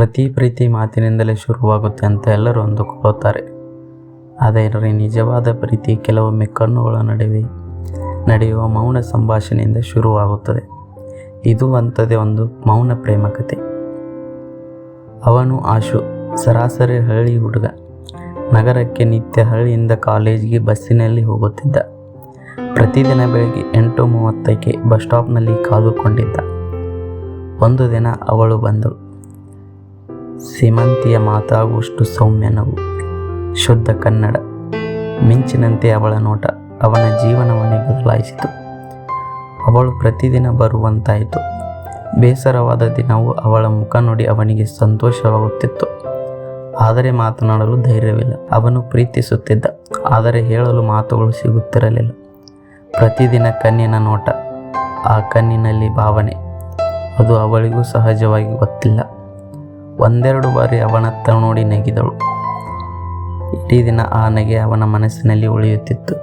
ಪ್ರತಿ ಪ್ರೀತಿ ಮಾತಿನಿಂದಲೇ ಶುರುವಾಗುತ್ತೆ ಅಂತ ಎಲ್ಲರೂ ಅಂದುಕೊಳ್ಳುತ್ತಾರೆ. ಆದರೆ ನಿಜವಾದ ಪ್ರೀತಿ ಕೆಲವೊಮ್ಮೆ ಕಣ್ಣುಗಳ ನಡುವೆ ನಡೆಯುವ ಮೌನ ಸಂಭಾಷಣೆಯಿಂದ ಶುರುವಾಗುತ್ತದೆ. ಇದು ಅಂಥದ್ದೇ ಒಂದು ಮೌನ ಪ್ರೇಮ ಕಥೆ. ಅವನು ಆಶು, ಸರಾಸರಿ ಹಳ್ಳಿ ಹುಡುಗ. ನಗರಕ್ಕೆ ನಿತ್ಯ ಹಳ್ಳಿಯಿಂದ ಕಾಲೇಜಿಗೆ ಬಸ್ಸಿನಲ್ಲಿ ಹೋಗುತ್ತಿದ್ದ. ಪ್ರತಿದಿನ ಬೆಳಗ್ಗೆ ಎಂಟು ಮೂವತ್ತಕ್ಕೆ ಬಸ್ ಸ್ಟಾಪ್ನಲ್ಲಿ ಕಾದುಕೊಂಡಿದ್ದ. ಒಂದು ದಿನ ಅವಳು ಬಂದಳು ಸೀಮಂತಿಯ ಮಾತಾಗುವಷ್ಟು ಸೌಮ್ಯ ನಗು. ಶುದ್ಧ ಕನ್ನಡ. ಮಿಂಚಿನಂತೆ ಅವಳ ನೋಟ ಅವನ ಜೀವನವನ್ನೇ ಬದಲಾಯಿಸಿತು. ಅವಳು ಪ್ರತಿದಿನ ಬರುವಂತಾಯಿತು. ಬೇಸರವಾದ ದಿನವೂ ಅವಳ ಮುಖ ನೋಡಿ ಅವನಿಗೆ ಸಂತೋಷವಾಗುತ್ತಿತ್ತು. ಆದರೆ ಮಾತನಾಡಲು ಧೈರ್ಯವಿಲ್ಲ. ಅವನು ಪ್ರೀತಿಸುತ್ತಿದ್ದ. ಆದರೆ ಹೇಳಲು ಮಾತುಗಳು ಸಿಗುತ್ತಿರಲಿಲ್ಲ. ಪ್ರತಿದಿನ ಕಣ್ಣಿನ ನೋಟ, ಆ ಕಣ್ಣಿನಲ್ಲಿ ಭಾವನೆ. ಅದು ಅವಳಿಗೂ ಸಹಜವಾಗಿ ಗೊತ್ತಿಲ್ಲ. ಒಂದೆರಡು ಬಾರಿ ಅವನತ್ತ ನೋಡಿ ನಗಿದಳು. ಇಡೀ ದಿನ ಆ ನಗೆ ಅವನ ಮನಸ್ಸಿನಲ್ಲಿ ಉಳಿಯುತ್ತಿತ್ತು.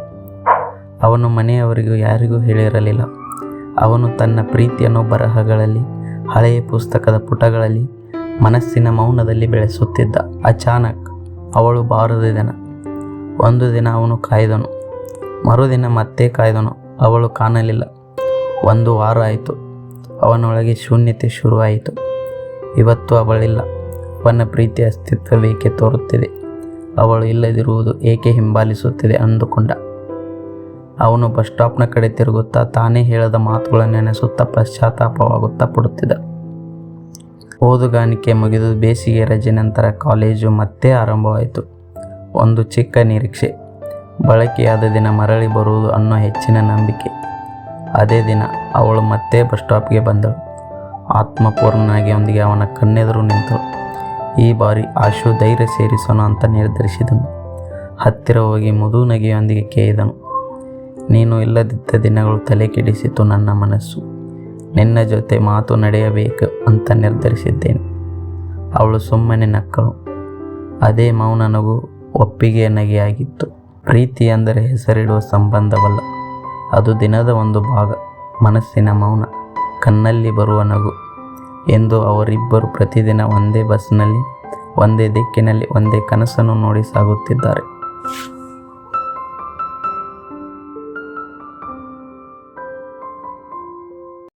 ಅವನು ಮನೆಯವರಿಗೂ ಯಾರಿಗೂ ಹೇಳಿರಲಿಲ್ಲ. ಅವನು ತನ್ನ ಪ್ರೀತಿಯನ್ನು ಬರಹಗಳಲ್ಲಿ, ಹಳೆಯ ಪುಸ್ತಕದ ಪುಟಗಳಲ್ಲಿ, ಮನಸ್ಸಿನ ಮೌನದಲ್ಲಿ ಬೆಳೆಸುತ್ತಿದ್ದ. ಅಚಾನಕ್ ಅವಳು ಬಾರದ ದಿನ. ಒಂದು ದಿನ ಅವನು ಕಾಯ್ದನು. ಮರುದಿನ ಮತ್ತೆ ಕಾಯ್ದನು. ಅವಳು ಕಾಣಲಿಲ್ಲ. ಒಂದು ವಾರ ಆಯಿತು. ಅವನೊಳಗೆ ಶೂನ್ಯತೆ ಶುರುವಾಯಿತು. ಇವತ್ತು ಅವಳಿಲ್ಲ. ಅವನ ಪ್ರೀತಿ ಅಸ್ತಿತ್ವವೇಕೆ ತೋರುತ್ತಿದೆ? ಅವಳು ಇಲ್ಲದಿರುವುದು ಏಕೆ ಹಿಂಬಾಲಿಸುತ್ತಿದೆ ಅಂದುಕೊಂಡ. ಅವನು ಬಸ್ ಸ್ಟಾಪ್ನ ಕಡೆ ತಿರುಗುತ್ತಾ ತಾನೇ ಹೇಳದ ಮಾತುಗಳನ್ನು ನೆನೆಸುತ್ತಾ ಪಶ್ಚಾತ್ತಾಪವಾಗುತ್ತಾ ಪಡುತ್ತಿದ್ದ. ಓದುಗಾಣಿಕೆ ಮುಗಿದು ಬೇಸಿಗೆ ರಜೆ ನಂತರ ಕಾಲೇಜು ಮತ್ತೆ ಆರಂಭವಾಯಿತು. ಒಂದು ಚಿಕ್ಕ ನಿರೀಕ್ಷೆ. ಬಳಕೆಯಾದ ದಿನ ಮರಳಿ ಬರುವುದು ಅನ್ನೋ ಹೆಚ್ಚಿನ ನಂಬಿಕೆ. ಅದೇ ದಿನ ಅವಳು ಮತ್ತೆ ಬಸ್ ಸ್ಟಾಪ್ಗೆ ಬಂದಳು. ಆತ್ಮಪೂರ್ಣನಾಗಿ ಅವನಿಗೆ ಅವನ ಕಣ್ಣೆದುರು ನಿಂತಳು ಈ ಬಾರಿ ಆಶು ಧೈರ್ಯ ಸೇರಿಸೋಣ ಅಂತ ನಿರ್ಧರಿಸಿದನು. ಹತ್ತಿರ ಹೋಗಿ ಮುದು ನಗೆಯೊಂದಿಗೆ ಕೇಳಿದನು. ನೀನು ಇಲ್ಲದಿದ್ದ ದಿನಗಳು ತಲೆ ಕೆಡಿಸಿತು ನನ್ನ ಮನಸ್ಸು. ನಿನ್ನ ಜೊತೆ ಮಾತು ನಡೆಯಬೇಕು ಅಂತ ನಿರ್ಧರಿಸಿದ್ದೇನೆ. ಅವಳು ಸುಮ್ಮನೆ ನಕ್ಕಳು. ಅದೇ ಮೌನ ನಗು ಒಪ್ಪಿಗೆಯ ನಗೆಯಾಗಿತ್ತು. ಪ್ರೀತಿ ಅಂದರೆ ಹೆಸರಿಡುವ ಸಂಬಂಧವಲ್ಲ. ಅದು ದಿನದ ಒಂದು ಭಾಗ. ಮನಸ್ಸಿನ ಮೌನ. ಕಣ್ಣಲ್ಲಿ ಬರುವ ನಗು. ಎಂದು ಅವರಿಬ್ಬರು ಪ್ರತಿದಿನ ಒಂದೇ ಬಸ್ನಲ್ಲಿ ಒಂದೇ ದಿಕ್ಕಿನಲ್ಲಿ ಒಂದೇ ಕನಸನ್ನು ನೋಡಿ ಸಾಗುತ್ತಿದ್ದಾರೆ.